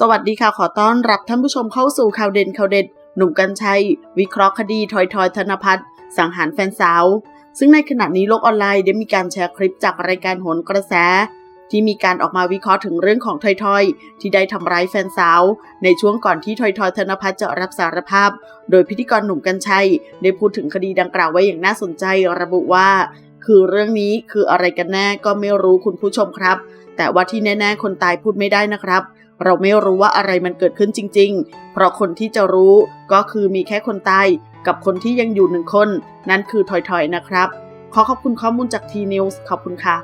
สวัสดีค่ะ ขอต้อนรับท่านผู้ชมเข้าสู่ข่าวเด่นข่าวเด็ด หนุ่มกัญชัย วิเคราะห์คดีทอยทอยธนพัฒน์สังหารแฟนสาว ซึ่งในขณะนี้โลกออนไลน์ได้มีการแชร์คลิปจากรายการโหนกระแส ที่มีการออกมาวิเคราะห์ถึงเรื่องของทอยทอย ที่ได้ทำร้ายแฟนสาว ในช่วงก่อนที่ทอยทอยธนพัฒน์จะรับสารภาพ โดยพิธีกรหนุ่มกัญชัย ได้พูดถึงคดีดังกล่าวไว้อย่างน่าสนใจ ระบุว่า คือเรื่องนี้คืออะไรกันแน่ก็ไม่รู้คุณผู้ชมครับ แต่ว่าที่แน่ ๆ คนตายพูดไม่ได้นะครับ เราไม่รู้ว่าอะไรมันเกิดขึ้นจริง ๆ เพราะคนที่จะรู้ก็คือมีแค่คนตายกับคนที่ยังอยู่หนึ่งคน นั่นคือถอยๆนะครับ ขอขอบคุณข้อมูลจากทีนิวส์ขอบคุณค่ะ